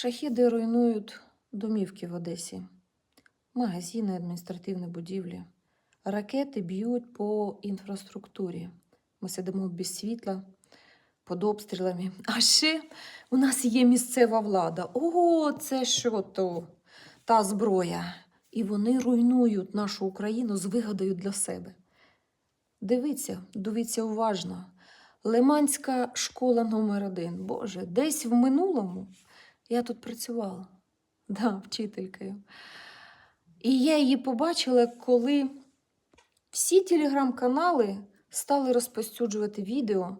Шахіди руйнують домівки в Одесі, магазини, адміністративні будівлі. Ракети б'ють по інфраструктурі. Ми сидимо без світла, під обстрілами. А ще у нас є місцева влада. О, це що то та зброя. І вони руйнують нашу Україну з вигодою для себе. Дивіться, дивіться уважно. Лиманська школа номер один. Боже, десь в минулому я тут працювала, да, вчителькою. І я її побачила, коли всі телеграм-канали стали розповсюджувати відео,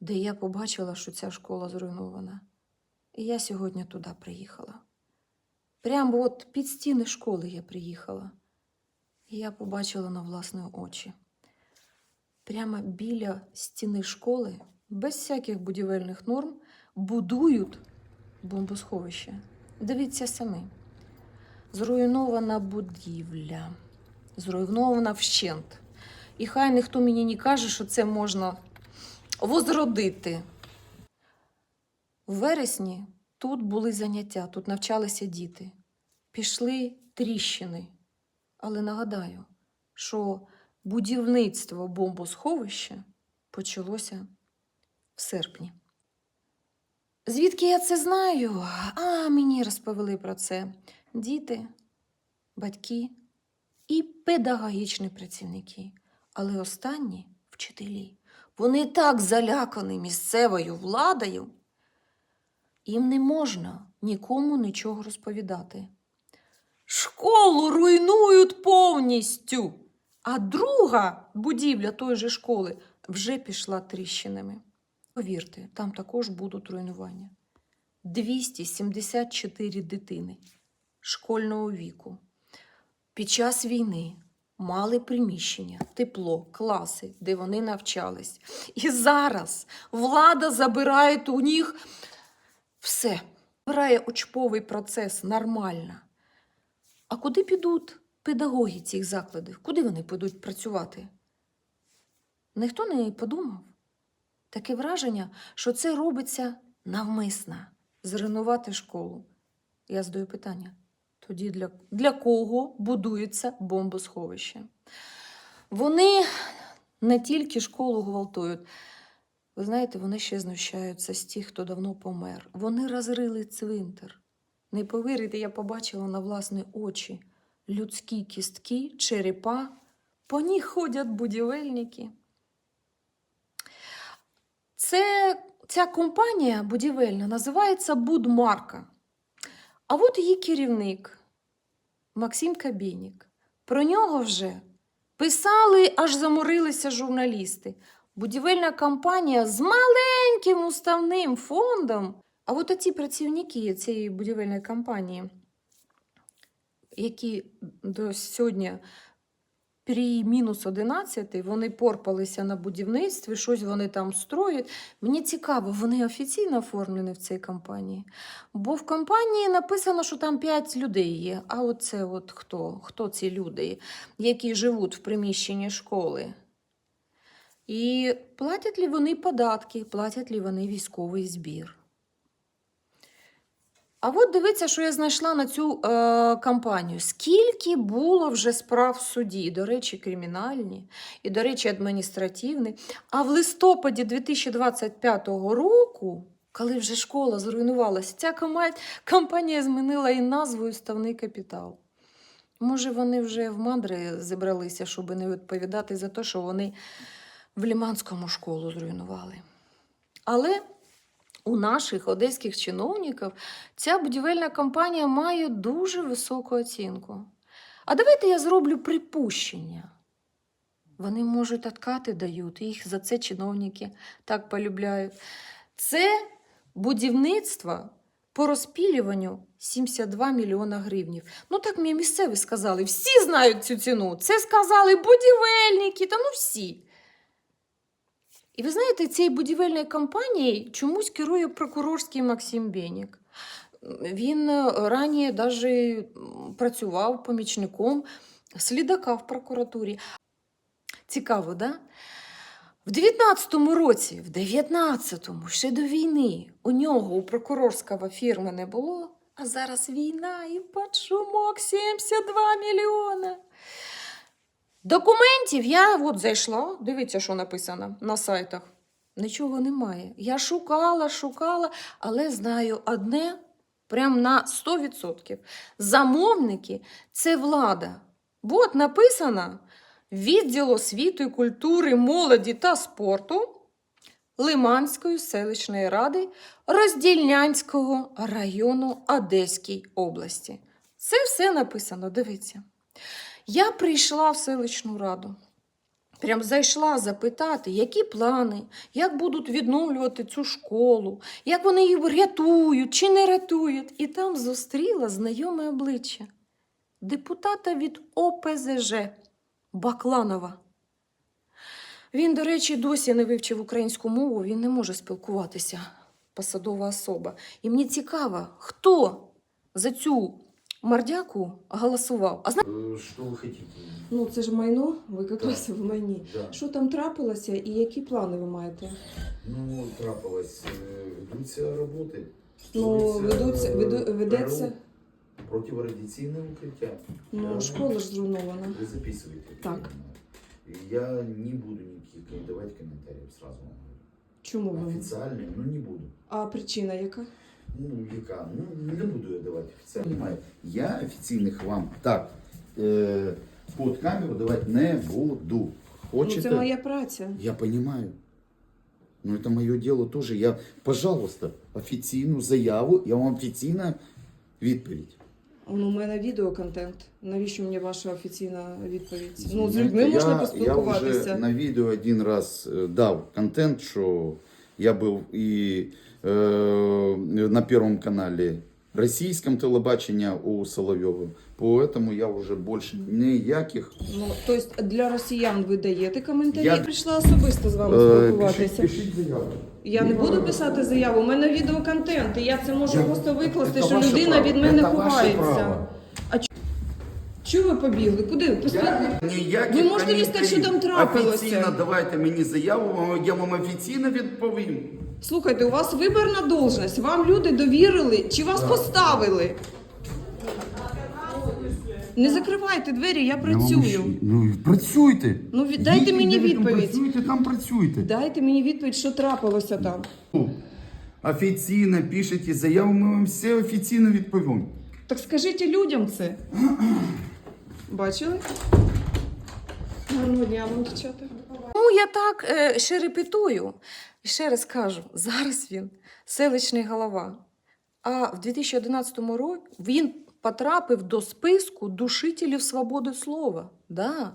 де я побачила, що ця школа зруйнована. І я сьогодні туди приїхала. Прямо от під стіни школи я приїхала. І я побачила на власні очі. Прямо біля стіни школи, без всяких будівельних норм, будують бомбосховище. Дивіться самі. Зруйнована будівля, зруйнована вщент. І хай ніхто мені не каже, що це можна возродити. В вересні тут були заняття, тут навчалися діти. Пішли тріщини. Але нагадаю, що будівництво бомбосховища почалося в серпні. Звідки я це знаю? А мені розповіли про це діти, батьки і педагогічні працівники. Але останні вчителі. Вони так залякані місцевою владою. Їм не можна нікому нічого розповідати. Школу руйнують повністю. А друга будівля тої же школи вже пішла тріщинами. Повірте, там також будуть руйнування. 274 дитини школьного віку під час війни мали приміщення, тепло, класи, де вони навчались. І зараз влада забирає у них все. Забирає учбовий процес нормально. А куди підуть педагоги цих закладів? Куди вони підуть працювати? Ніхто не подумав. Таке враження, що це робиться навмисно зруйнувати школу. Я задаю питання: тоді для, для кого будується бомбосховище? Вони не тільки школу гвалтують. Ви знаєте, вони ще знущаються з тих, хто давно помер. Вони розрили цвинтар. Не повірите, я побачила на власні очі людські кістки, черепа, по них ходять будівельники. Це, ця компанія будівельна називається Будмарка. А от її керівник Максим Кабінік. Про нього вже писали, аж заморилися журналісти. Будівельна компанія з маленьким уставним фондом. А от оці працівники цієї будівельної компанії, які до сьогодні при мінус 11, вони порпалися на будівництві, щось вони там строять. Мені цікаво, вони офіційно оформлені в цій компанії. Бо в компанії написано, що там 5 людей є. А оце от хто? Хто ці люди, які живуть в приміщенні школи? І платять ли вони податки, платять ли вони військовий збір? А от дивіться, що я знайшла на цю е, кампанію. Скільки було вже справ в суді, до речі, кримінальні, і, до речі, адміністративні. А в листопаді 2025 року, коли вже школа зруйнувалася, ця компанія змінила і назву і ставний капітал. Може, вони вже в мандри зібралися, щоб не відповідати за те, що вони в Ліманському школу зруйнували. Але у наших одеських чиновників ця будівельна компанія має дуже високу оцінку. А давайте я зроблю припущення. Вони, можуть, откати дають, їх за це чиновники так полюбляють. Це будівництво по розпілюванню 72 мільйона гривнів. Ну так мені місцеві сказали, всі знають цю ціну. Це сказали будівельники, та ну всі. І ви знаєте, цією будівельною компанією чомусь керує прокурорський Максим Бєнік. Він е, раніше навіть працював помічником слідака в прокуратурі. Цікаво, да? В 19-му році, в 19-му, ще до війни, у нього у прокурорського фірми не було, а зараз війна і під шумок 72 мільйона. Документів я от зайшла, дивіться, що написано на сайтах. Нічого немає. Я шукала, шукала, але знаю одне прям на 100%. Замовники це влада. От написано відділ освіти, культури, молоді та спорту Лиманської селищної ради Роздільнянського району Одеській області. Це все написано, дивіться. Я прийшла в селищну раду. Прям зайшла запитати, які плани, як будуть відновлювати цю школу, як вони її рятують чи не рятують. І там зустріла знайоме обличчя депутата від ОПЗЖ Бакланова. Він, до речі, досі не вивчив українську мову, він не може спілкуватися, посадова особа. І мені цікаво, хто за цю мордяку голосував. А зна... Э, Что вы хотите? Ну, це ж майно, ви Так. якраз в майні. Да. Що там трапилося і які плани ви маєте? Ну, трапилось, е, ведуться роботи. Ну, ведуться, веду, ведеться. Противорадіційне укриття. Ну, Да. школа ж зруйнована. Ви записуєте. Так. Я не буду никаких давать комментариев сразу. вам говорю. Чому ви? Официальные, ну не буду. А причина яка? Ну, яка? Ну, не буду я давати офіційно. Понимаю. Я офіційних вам так е, під камеру давати не буду. Хочете? Ну, це моя праця. Я понимаю. Но это мое дело тоже. Я, пожалуйста, офіційну заяву, я вам офіційна відповідь. Ну, у мене відеоконтент. Навіщо мені ваша офіційна відповідь? Ну, з людьми можна я, Я поспілкуватися. вже на відео один раз е, дав контент, що я був і е, на Первом каналі російському телебачення у Соловйова. Поэтому я вже більше ніяких Ну, тобто для росіян ви даєте коментарі. Я- Я прийшла особисто з вами Е, спілкуватися. пишіть, заяву. Я не буду писати заяву, у мене відеоконтент, і я це можу Я- просто викласти, Це що ваше людина право. від мене Це ваше ховається. право. Чого ви побігли? Куди? Після... Ніяких Ви можете мені сказати, що там трапилося? Офіційно давайте мені заяву, я вам офіційно відповім. Слухайте, у вас виборна должність, вам люди довірили чи вас поставили? Не закривайте двері, я працюю. Ну, працюйте. Ну, від- дайте Їдьте, мені де ви там відповідь. Працюйте, там працюйте. Дайте мені відповідь, що трапилося там. Офіційно пишете заяву, ми вам все офіційно відповімо. Так скажіть людям це. Бачили? Гарного дня дівчата. Ну, я так е, ще репетую. І ще раз кажу: зараз він селищний голова. А в 2011 році він потрапив до списку душителів свободи слова. Да.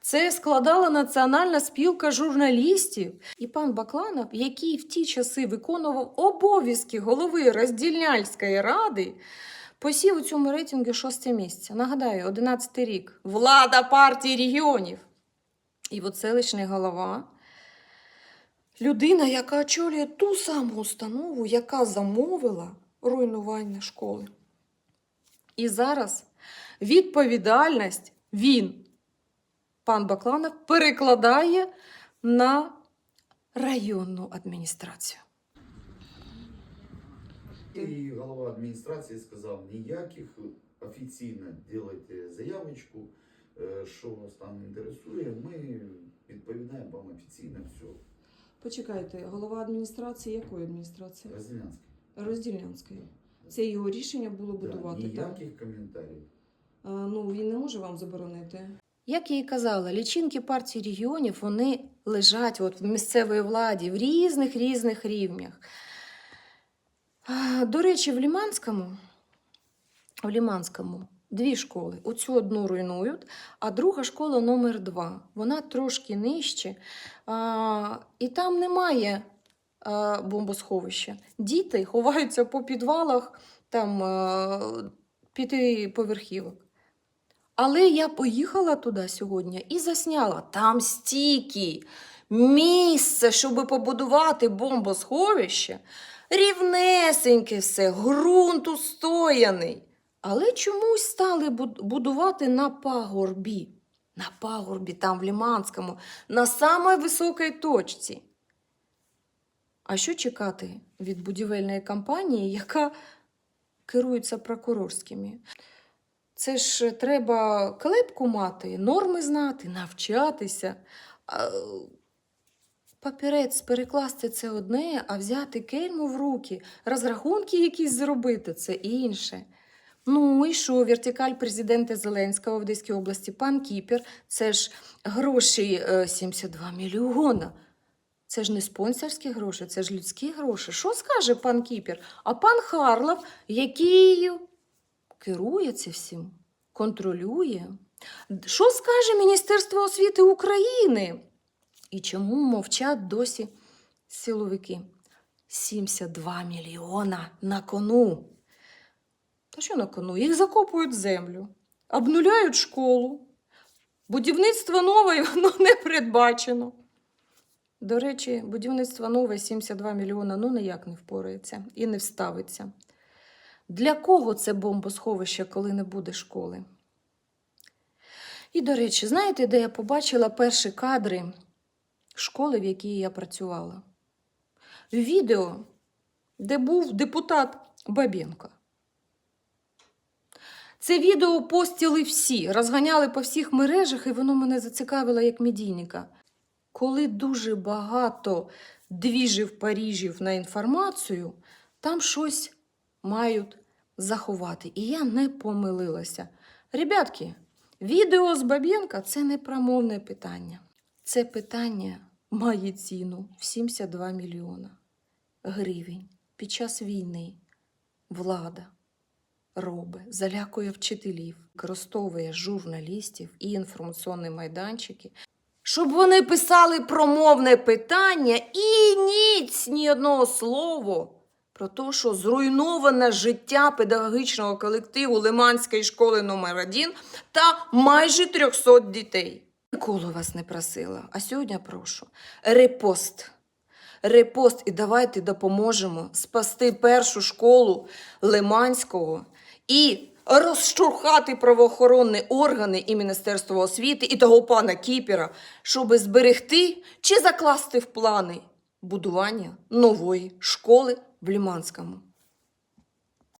Це складала Національна спілка журналістів. І пан Бакланов, який в ті часи виконував обов'язки голови роздільняльської ради, посів у цьому рейтингу шосте місце. Нагадаю, 11 рік. Влада партії регіонів. І от селищний голова, людина, яка очолює ту саму установу, яка замовила руйнування школи. І зараз відповідальність він, пан Бакланов, перекладає на районну адміністрацію. І голова адміністрації сказав, ніяких офіційно делайте заявочку, е, що вас там інтересує, ми відповідаємо вам офіційно все. Почекайте, голова адміністрації якої адміністрації? Розділянське. Роздільнянської. Це його рішення було будувати. Да, так? коментарів. А, ну, він не може вам заборонити. Як я і казала, лічинки партії регіонів вони лежать от в місцевій владі в різних різних рівнях. До речі, в Ліманському, в Ліманському дві школи. Оцю одну руйнують, а друга школа номер два. Вона трошки нижче, а, і там немає а, бомбосховища. Діти ховаються по підвалах там а, п'ятиповерхівок. Але я поїхала туди сьогодні і засняла там стільки місце, щоб побудувати бомбосховище. Рівнесеньке все, ґрунт устояний. Але чомусь стали будувати на пагорбі. на пагорбі, там в Ліманському, на самій високій точці. А що чекати від будівельної компанії, яка керується прокурорськими? Це ж треба клепку мати, норми знати, навчатися. Папірець перекласти це одне, а взяти кельму в руки, розрахунки якісь зробити це інше. Ну і що, вертикаль президента Зеленського в Одеській області, пан Кіпер, це ж гроші е, 72 мільйона. Це ж не спонсорські гроші, це ж людські гроші. Що скаже пан Кіпер? А пан Харлов, який керує цим всім, контролює. Що скаже Міністерство освіти України? І чому мовчать досі силовики? 72 мільйона на кону. Та що на кону? Їх закопують в землю, обнуляють школу. Будівництво нове воно не передбачено. До речі, будівництво нове 72 мільйона ну ніяк не впорається і не вставиться. Для кого це бомбосховище, коли не буде школи? І, до речі, знаєте, де я побачила перші кадри школи, в якій я працювала? Відео, де був депутат Бабенко. Це відео постіли всі, розганяли по всіх мережах, і воно мене зацікавило як медійника. Коли дуже багато двіжів Паріжів на інформацію, там щось мають заховати. І я не помилилася. Ребятки, відео з Бабєнка це не промовне питання. Це питання має ціну в 72 мільйона гривень. Під час війни влада робить, залякує вчителів, використовує журналістів і інформаційні майданчики, щоб вони писали промовне питання і ніць ні одного слова про те, що зруйноване життя педагогічного колективу Лиманської школи номер 1 та майже 300 дітей. Ніколи вас не просила, а сьогодні прошу. Репост. Репост і давайте допоможемо спасти першу школу Лиманського і розштурхати правоохоронні органи і Міністерство освіти і того пана Кіпера, щоб зберегти чи закласти в плани будування нової школи в Лиманському.